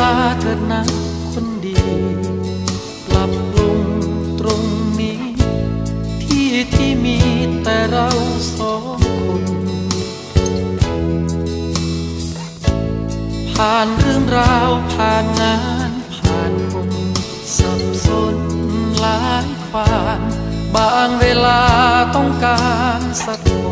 ฟ้าเถิดนะคนดีปรับปรุงตรงนี้ ที่ที่มีแต่เราสองคน ผ่านเรื่องราวผ่านงาน ผ่านคนสับสนหลายความ บางเวลาต้องการสักคน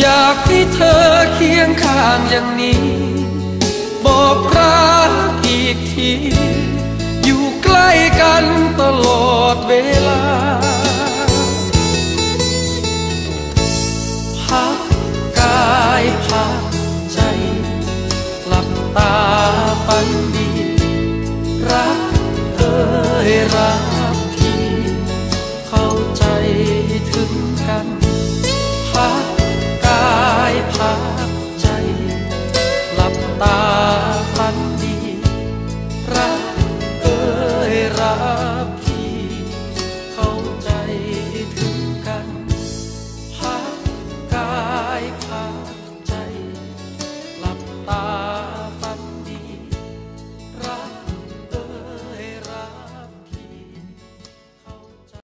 อยากที่เธอเคียงข้างอย่างนี้ บอกรักอีกที อยู่ใกล้กันตลอดเวลาพักกายพักใจหลับตาฝันดี รักเอ่ยรัก love.